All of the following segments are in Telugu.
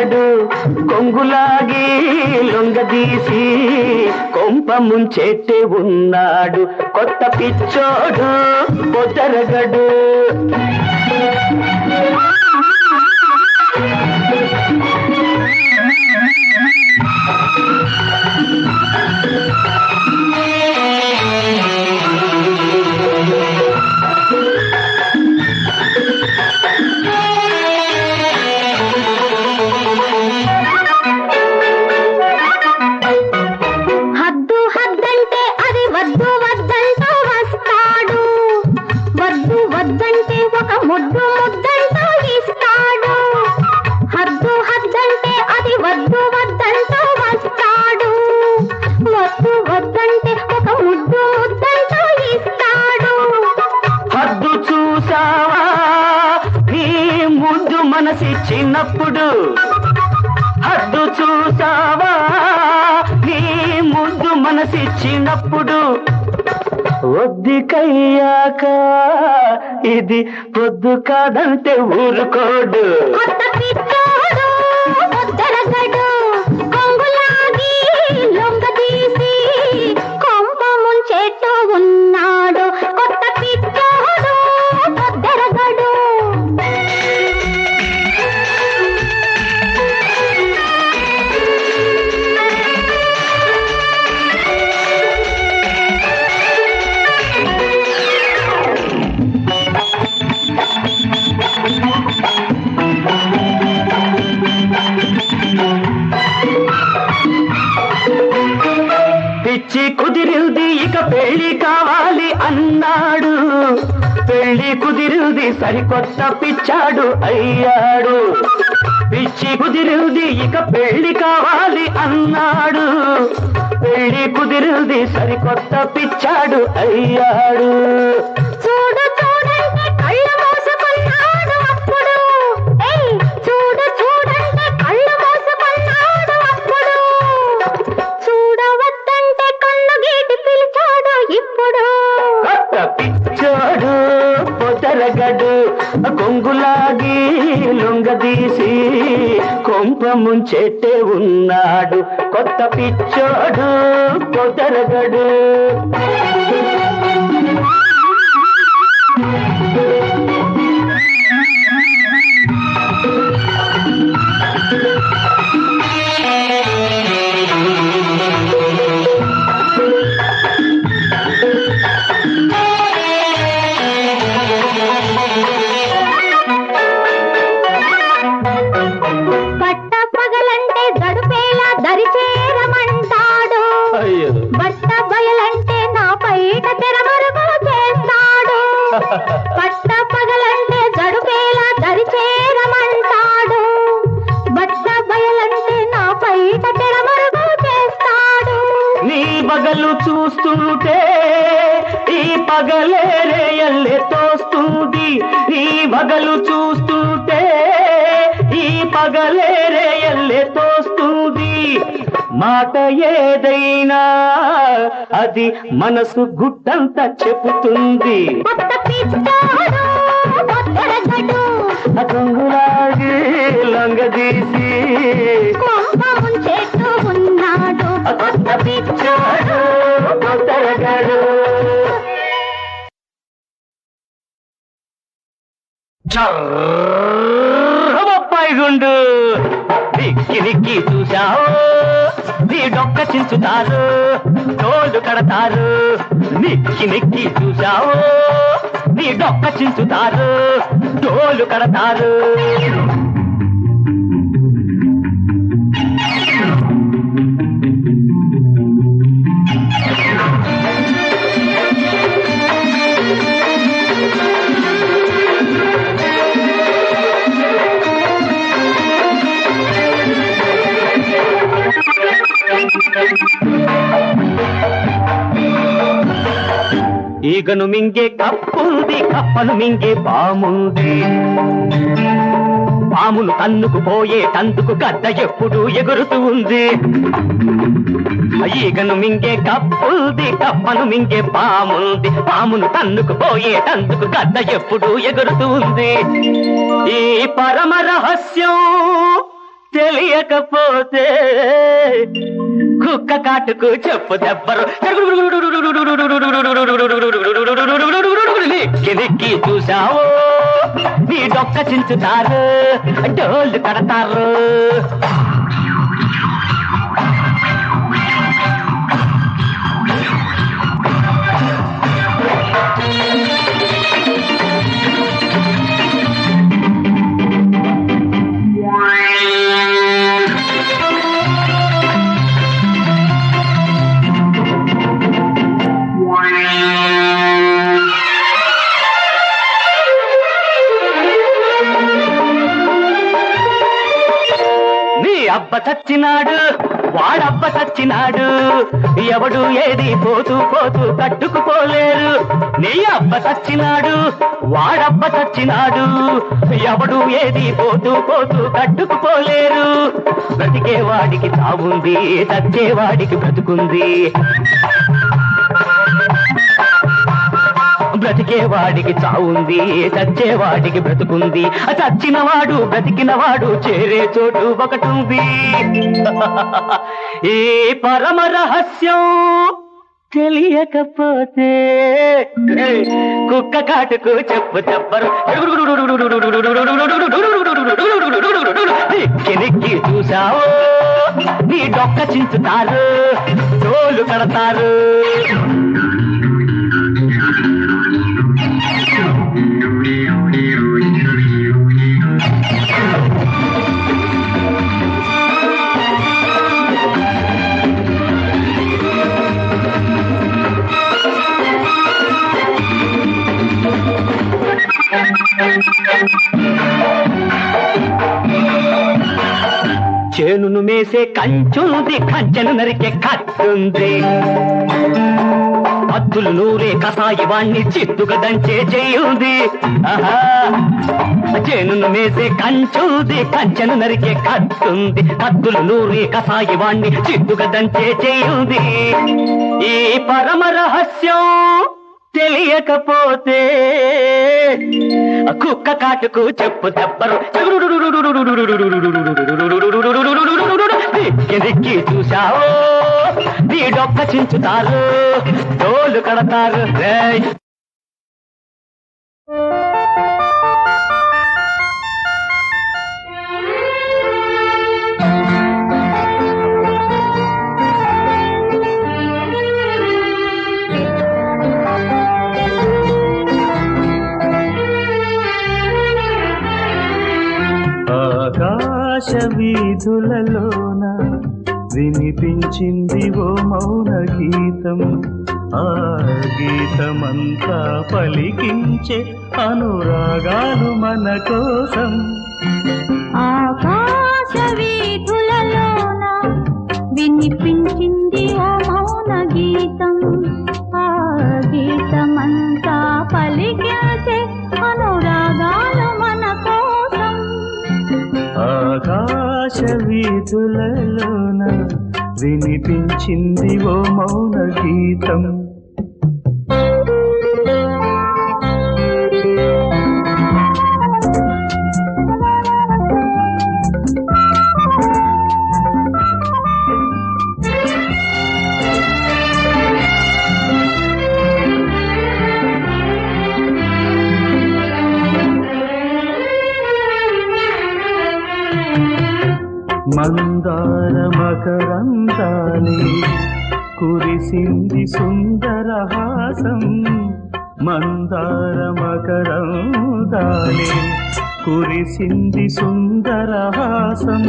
వాడు కొత్త కొంగులాగి లొంగదీసి కొంప ముంచెట్టి ఉన్నాడు. కొత్త పిచ్చోడు బొదరగడు మనసిచ్చినప్పుడు ఒద్దికయ్యాక ఇది పొద్దు కాదంటే ఊరుకోడు. పిచ్చి కుదిరింది ఇక పెళ్ళి కావాలి అన్నాడు. పెళ్ళి కుదిరింది సరికొత్త పిచ్చాడు అయ్యాడు. పిచ్చి కుదిరింది ఇక పెళ్ళి కావాలి అన్నాడు. పెళ్ళి కుదిరింది సరికొత్త పిచ్చాడు అయ్యాడు. చూడు కొంప ముంచెట్టే ఉన్నాడు. కొత్త పిచ్చోడు పొదరగడు చూస్తుంటే ఈ పగలే రేయల్లే తోస్తుంది. ఈ బగలు చూస్తుంటే ఈ పగలే రేయల్లే తోస్తుంది. మాట ఏదైనా అది మనసు గుట్టంత చెబుతుంది. అతంగులాగి లొంగదీసి కొత్త పిచ్చాడు కొత్తరగాడు గుండు. దిక్కి దిక్కి చూశావు. నీ డొక్క చించుతారు. తోలు కడతారు. నిక్కి నిక్కి చూశావు. నీ డొక్క చించుతారు. తోలు కడతారు. ఈగను మింగే కప్పుంది కప్పను మింగే పాముంది. పామును తన్నుకు పోయే తందుకు గద్ద ఎప్పుడు ఎగురుతూ ఉంది. ఈగను మింగే కప్పుంది కప్పను మింగే పాముంది. పామును తన్నుకు పోయే తంతుకు గద్ద ఎప్పుడు ఎగురుతూ ఉంది. ఈ పరమ రహస్యం తెలియకపోతే కుక్క కాటుకు చెప్పు దెబ్బరు. నిక్కి నిక్కి చూసావో నీ డొక్క చించుతారు. డోళ్ళు కడతారు. చచ్చినాడు వాడబ్బ చచ్చినాడు. ఎవడు ఏది పోతూ పోతూ కట్టుకుపోలేరు. నీ అబ్బ చచ్చినాడు వాడబ్బ చచ్చినాడు. ఎవడు ఏది పోతూ పోతూ తట్టుకుపోలేరు బ్రతికే వాడికి తావుంది చచ్చేవాడికి బ్రతుకుంది. బ్రతికేవాడికి చావుంది చచ్చేవాడికి బ్రతుకుంది. ఆ చచ్చినవాడు బ్రతికినవాడు చేరే చోటు ఒకటుంది. ఈ పరమ రహస్యం తెలియకపోతే కుక్క కాటుకు చెప్పు చెప్పరు. నిక్కి నిక్కి నీ డొక్క చించుతారు తోలు కడతారు. చేనును కంచుంది కంచెను నరికే కత్తుంది? అద్దులు నూరే కసాయి వాణ్ణి చిత్తుగా దంచే చేయుంది. చేనును మేసే కంచుంది కంచెను నరికే కత్తుంది. అద్దులు నూరే కసాయి వాణ్ణి చిత్తుగా దంచే చేయుంది. ఈ పరమ రహస్యం తెలియకపోతే కుక్క కాటుకు చెప్పు దెబ్బరు ఎదిక్కి చూశావో నీ డొక్క చించుతారు డోలు కడతారు రేయ్. ఆకాశ వీధులలోన వినిపించింది ఓ మౌన గీతం. ఆ గీతమంతా పలికించే అనురాగాలు మన కోసం. ఆకాశ వీధులలోన వినిపించింది ఓ మౌన గీతం. వినిపించింది ఓ మౌన గీతం. కురిసింది సుందరహాసం మందార మకరందాలే కురిసింది సుందరహాసం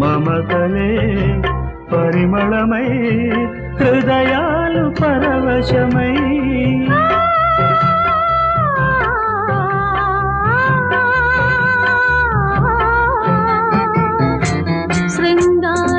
మమతలే పరిమళమై హృదయాలు పరవశమై. శృంగార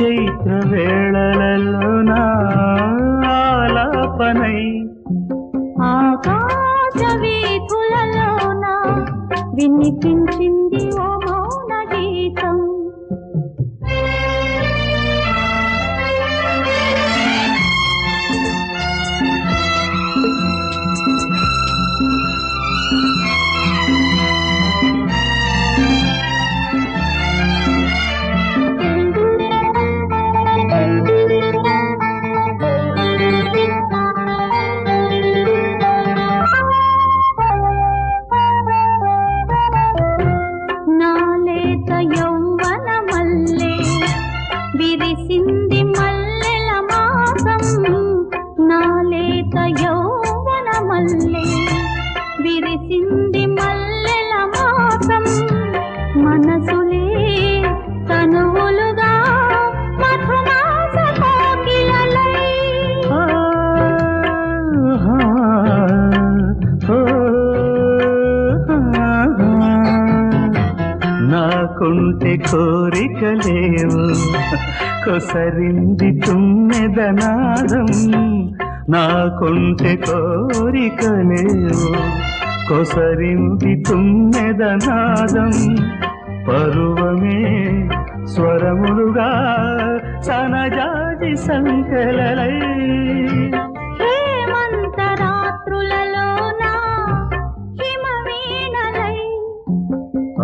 చైత్ర వేళలలో నా ఆలాపనై ఆకాశ వీధులలోన వినిపించి కొసరింది తుమ్మెదనాదం నాకుంటే కోరికలేవు కొసరింది తుమ్మెదనాదం పరువమే స్వరములుగా సనజాజి సంకలలై.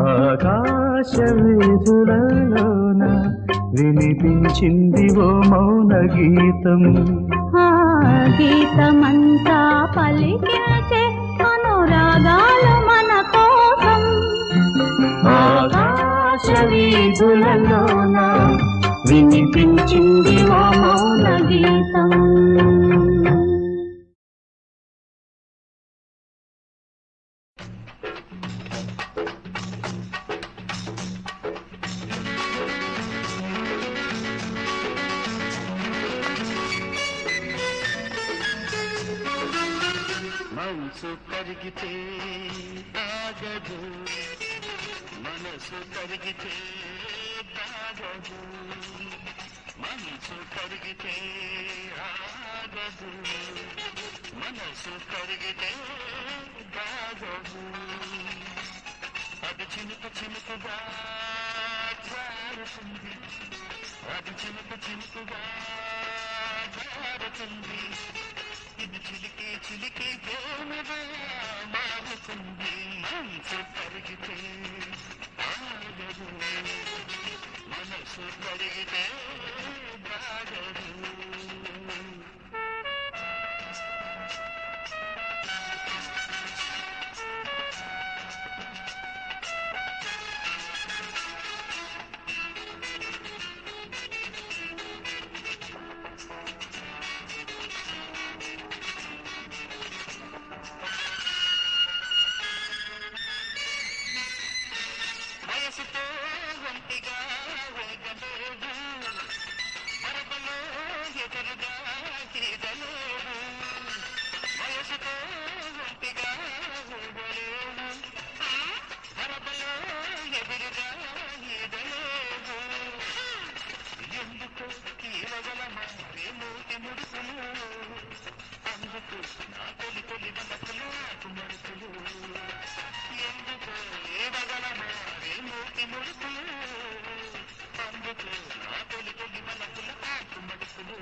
ఆకాశ వీధులలోన వినిపించింది ఓ మౌన గీతం. ఆ గీతమంతా పలికించే అనురాగాలు మన కోసం. ఆకాశ వీధులలోన వినిపించింది ఓ మౌన గీతం. మనసు కరిగితే ఆగదు మనసు కరిగితే బాగదు. మనసు కరిగితే ఆగదు. మనసు కరిగితే బాగదు. అది చినుకు చినుకుగా జారుతుంది. అది చినుకు చినుకుగా జారుతుంది. ఇది చిలికే చిలికే ప్రేమగా మారుతుంది మనసు పరిగితే. ఆగదు మనసు పరిగితే బాగదు. అందుకు తొలి తొలి మనసులు మరుపులు ఎందుకు ఏవగల మారే ముడుపులు అందుకు నా తొలి తొలి మనసులు నాకు మడుపులు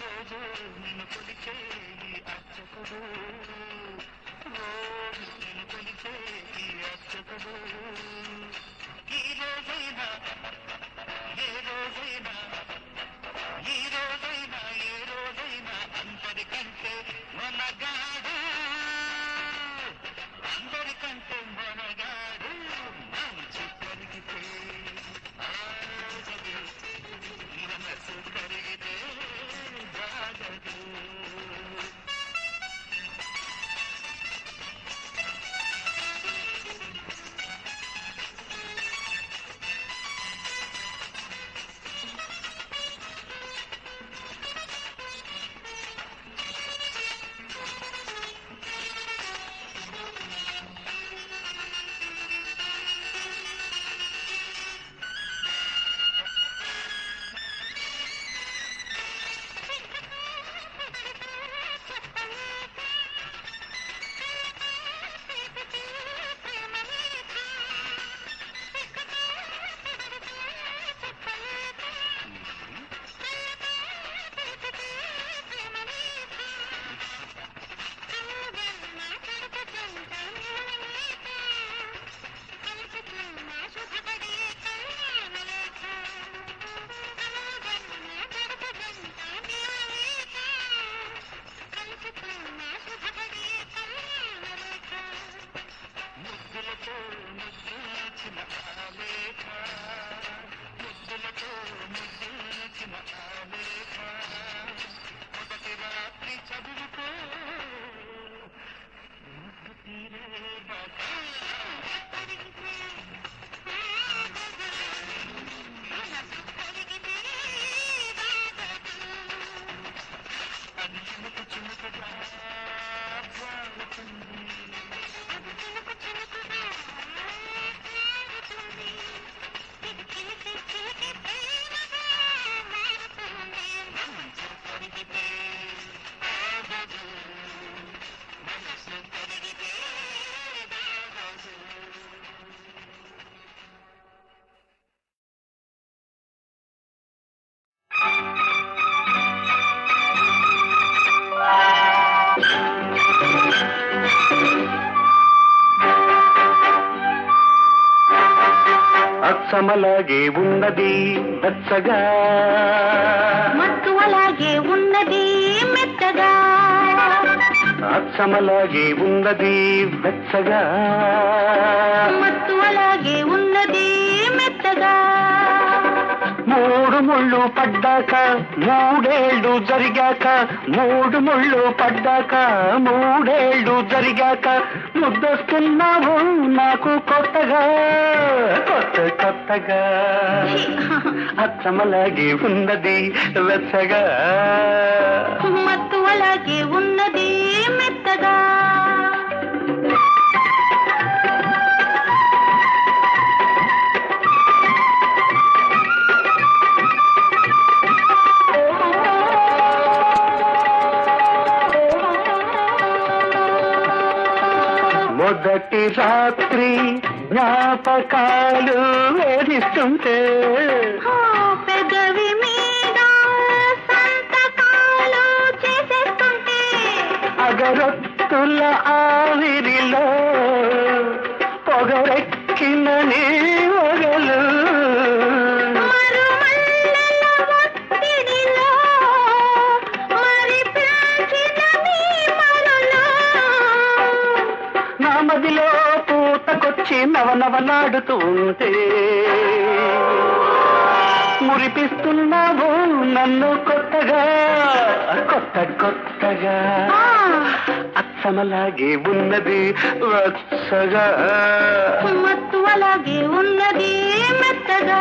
రోజు నిన్ను కొలిచే అర్చకుడు రోజు నిన్ను అర్చకుడు ఈ రోజైనా ఏ రోజైనా అచ్చమలాగే ఉన్నది వెచ్చగా మత్తు అలాగే ఉన్నది మెత్తగా. అచ్చమలాగే ఉన్నది వెచ్చగా మత్తు అలాగే ఉన్నది మూడు ముళ్ళు పడ్డాక మూడేళ్ళు జరిగాక మూడు ముళ్ళు పడ్డాక మూడేళ్ళు జరిగాక ముద్దొస్తున్నావు నాకు కొత్తగా కొత్త కొత్తగా. అచ్చమలాగే ఉన్నది వెచ్చగా. మత్తు అలాగే ఉన్నది మొదటి రాత్రి జ్ఞాపకాలు వేధిస్తుంటే. పెదవి మీద సంతకాలు చేసేస్తుంటే. అగరొత్తుల ఆవిరిలో పొగరెక్కిన నీ నవనవలాడుతూ ఉంటే మురిపిస్తున్నావు నన్ను కొత్తగా కొత్త కొత్తగా. అచ్చమలాగే ఉన్నది వచ్చగా మత్తు అలాగే ఉన్నది మెత్తగా.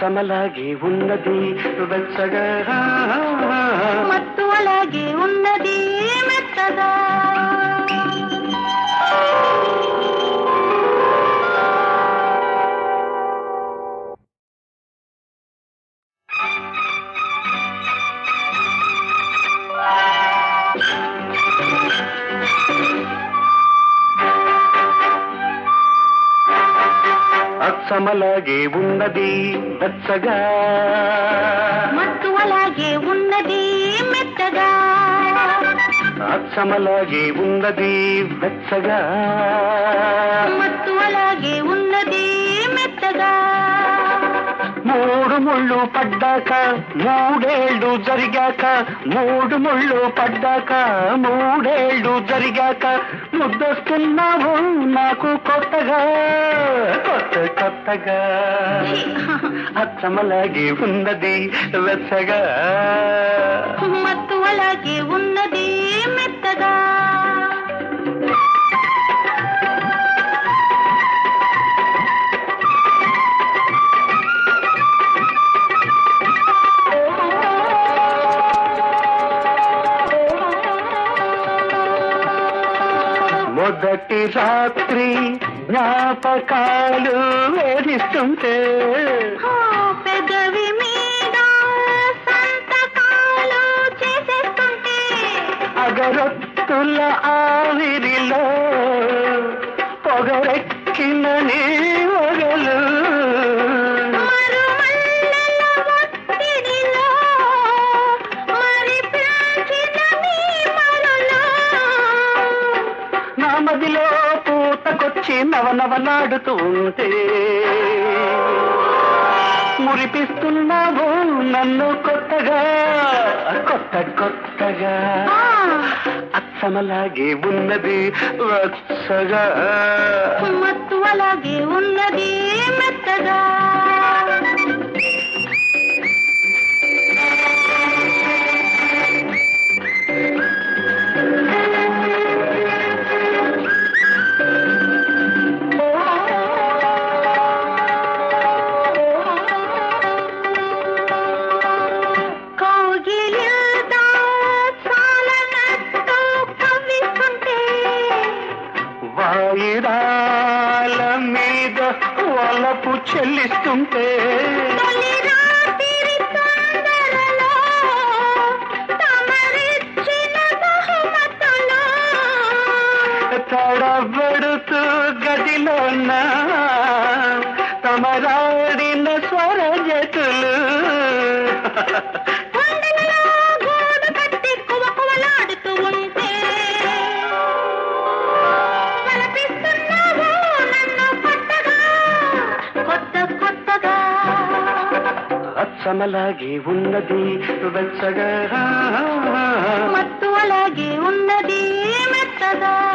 అచ్చమలాగే ఉన్నది వెచ్చగా మత్తు అలాగే ఉన్నది మెత్తగా అచ్చమలాగే ఉన్నది వెచ్చగా. మత్తు అలాగే ఉన్నది మెత్తగా. అచ్చమలాగే ఉన్నది వెచ్చగా. మత్తు అలాగే ఉన్నది మెత్తగా. మూడు ముళ్ళు పడ్డాక మూడేళ్ళు జరిగాక మూడు ముళ్ళు పడ్డాక మూడేళ్ళు జరిగాక ముద్దొస్తున్నావు నాకు కొత్తగా కొత్త కొత్తగా. అచ్చమలాగే ఉన్నది వెచ్చగా. మత్తు అలాగే ఉన్నది మొదటి రాత్రి జ్ఞాపకాలు వేధిస్తుంటే పెదవి మీద సంతకాలు చేసేస్తుంటే అగరొత్తుల ఆవిరిలో పొగరెక్కిన నీ పూతకొచ్చి నవనవలాడుతూ ఉంటే మురిపిస్తున్నావు నన్ను కొత్తగా కొత్త కొత్తగా. అచ్చమలాగే ఉన్నది వచ్చగా మత్తు అలాగే ఉన్నది మెత్తగా. అచ్చమలాగే ఉన్నది వెచ్చగా. మత్తు అలాగే ఉన్నది మెత్తగా.